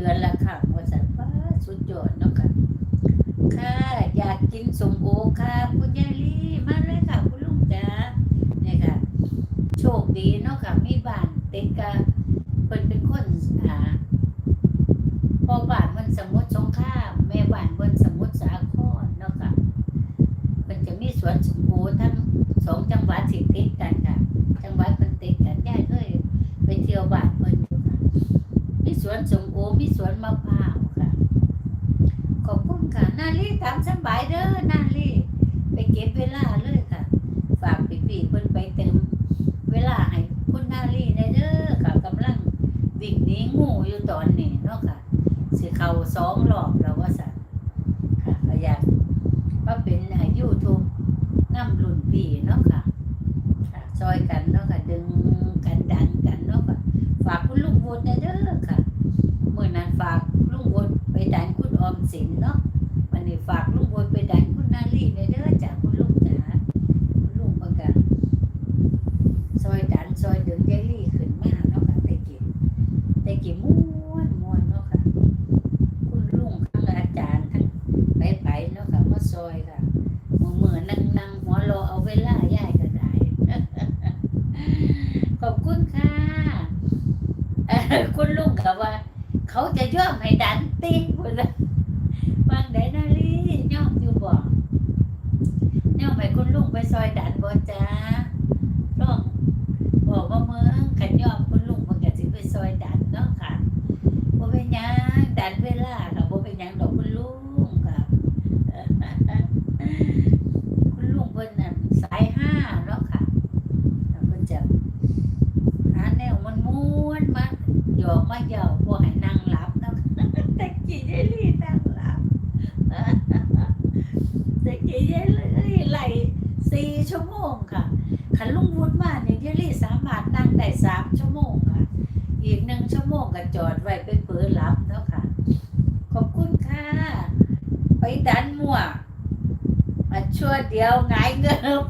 ดือนละครั้งว่าสันฟ้าสุดยอดเนาะค่ะค่ะอยากกินสมโอค่ะคุณยายลี่มาเลยค่ะคุณลุงจ๋าเนี่ยค่ะ โชคดีเนาะค่ะมีบ้านติดกับเพิ่นเป็นคนอ่าพอบ้านเพิ่นสมุทรสงครามแม่บ้านเพิ่นสมุทรสาครเนาะค่ะเพิ่นจะมีสวนสมโอทั้งสองจังหวัดที่ติดกันค่ะ จังหวัดเพิ่นติดกันยายเคยไปเที่ยวบ้านเพิ่นอยู่ค่ะ มีส วนสมโอมีสวนมะพร้าวค่ะ ขอบคุณค่ะนาลีตามสบายเด้อนาลีไปเก็บเวลาเลยค่ะ ฝากพี่ๆเพิ่นไปเติมเวลาให้คุณนาลีได้เด้อค่ะกำลังวิ่งนี้งูอยู่ตอนนี้เนาะค่ะสิเข้าสองรอบแล้วว่าสั่นค่ะก็อยากมาเป็นให้ YouTube นํรุ่นพี่เนาะค่ะค่ะซอยกันเนาะค่ะดึงกันดันกันเนาะค่ะฝากคุณลุงวุฒิได้เด้อค่ะ มื่อนั้นฝากลุงวนไปดันคุณออมสินเนาะวันนี้ฝากลุงวนไปดันคุณนาลีในเด้อจากคุณลุงจ๋าคุณลุงเพิ่นก็ซอยดันซอยดึงยายลี่ขึ้นมาเนาะค่ะแต่กี้แต่กี่ม่วนม่วนเนาะค่ะ คุณลุงทั้งอาจารย์ทั้งไปๆเนาะค่ะมาซอยค่ะมือมือนั่งนั่งหัวรอเอาเวลาย่ายก็ได้ ขอบคุณค่ะ เอ่อคุณลุงกับว่า เขาจะย่อมให้ดันตีพุ่นละฟังได้นาลีย่อมอยู่บ่ย่อมให้คุณลุงไปซอยดันบ่จ้าลองบอกว่าเมืองขันย่อมคุณลุงมันก็สิไปซอยดันเนาะค่ะบ่เป็นหยังดันเวลาค่ะบ่เป็นหยังดอกคุณลุงค่ะ คุณลุงเพิ่นน่ะสายห้าเนาะค่ะแล้วเพิ่นจะ หาแนวมันม้วนมาหยอกมาเหยาพวกให้นั่งหลับนะ แต่กี้ยายลี่นั่งหลับ แต่กี้ยายลี่ไหลสี่ ชั่วโมงค่ะขันลุงวุฒิมาเนี่ยยายลี่สามารถนั่งได้สามชั่วโมงค่ะ อีกหนึ่งชั่วโมงก็จอดไว้ไปเปิดหลับแล้วค่ะ ขอบคุณค่ะ ไปดันมั่วมาชั่วเดียวงายเงิบ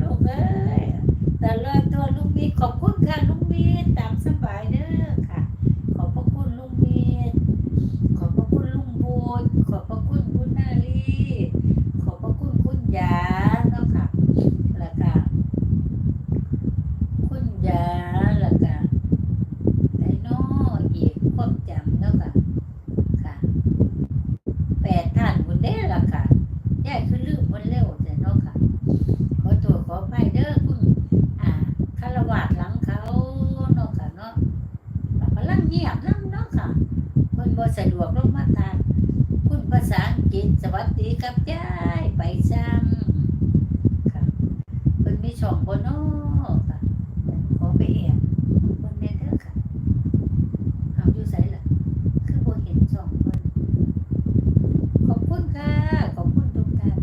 ลูกเอ้ยแต่เลิกตัวลุงมีขอบคุณค่ะลุงมีตามสบายเด้อค่ะ ขอบพระคุณลุงมีขอบพระคุณลุงบูดขอบพระคุณคุณนาลีขอบพระคุณคุณยาเนาะค่ะแล้วก็คุณยาแล้วก็ไอ้น้ออีกความจำเนาะค่ะค่ะแปดท่านคุณเด้อล่ะค่ะยายคือลืมวันเร็วแต่เนาะค่ะ ขอตัวขอไปเด้อคุณอ่าคารวาสหลังเขาเนาะค่ะเนาะกำลังเงียบนั่เนาะค่ะเพิ่นบ่สะดวกลงมาทานคุณภา ษาอังกฤษสวัสดีครับยายไปซ้ำค่ะเพิ่นมีช่องบ่เนาะค่ะขอไปแอบเพิ่นแน่เด้อค่ะเอาอยู่ไสล่ะคือบ่เห็นช่องเพิ่นขอบคุณค่ะ ขอบคุณทุกท่าน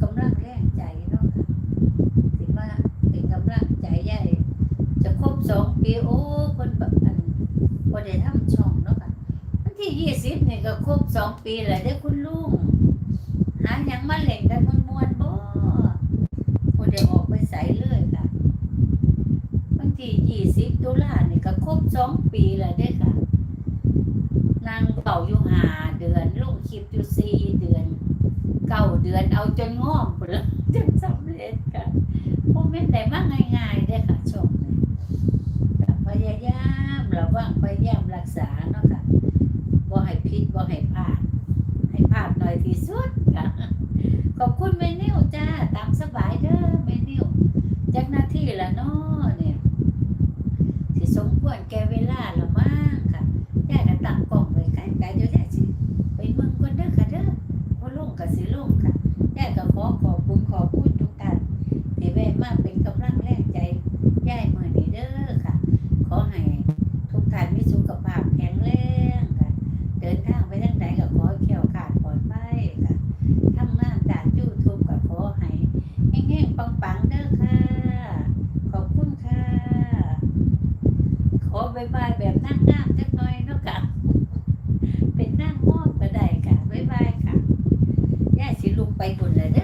กำลังแรงใจเนาะค่ะถึงว่าเป็นกำลังใจใหญ่จะครบสองปีโอ้คนแบบอันพอได้ทำช่องเนาะค่ะวัน ที่ยี่สิบนี่ก็ครบสองปีแล้วได้คุณลุงหาหยังมาเล่นกันมวนบ่พอได้ออกไปใส่เลยค่ะวันที่ยี่สิบตุลานี่ก็ครบสองปีแล้วได้ค่ะนางเป่าอยู่หาเดือนลุงคลิปอยู่สี่เดือนเก้าเดือนเอาจนงอมหมดแล้วจนสำเร็จค่ะโมเมนต์ไหนมาง่ายๆได้ค่ะชมเนี่ยก็พยายามระวังพยายามรักษาเนาะ ค่ะบ่ให้พิษบ่ให้พลาด ให้พลาดหน่อยที่สุดค่ะขอบคุณเมนิวจ้า ตามสบายเด้อเมนิวจากหน้าที่ละเนาะเนี่ยสิสมควรแก่เวลาละมั้งค่ะย่าก็ตั้งกล้องไว้ใกล้ๆเดี๋ยวย่าสิไปเมืองคนเด้อค่ะเด้อ พ่อลุงกับสิลุงค่ะยายก็ขอขอบคุณขอบคุณทุกท่านที่แวะมาเป็นกำลังแรงใจยายมือนี้เด้อค่ะ ขอให้ทุกท่านมีสุขภาพแข็งแรงค่ะ เดินทางไปทางไหนก็ขอให้แข็งขาดปลอดภัยค่ะทำงานด่านยูทูบก็ขอให้แห้งๆ ปังๆเด้อค่ะ ขอบคุณค่ะ ขอบายบายแบบนั่งงามจักหน่อยเนาะค่ะ เป็นนั่งมอบกระได้ค่ะบ๊ายบายค่ะย่าสิลุกไปบุญเลยเด้อ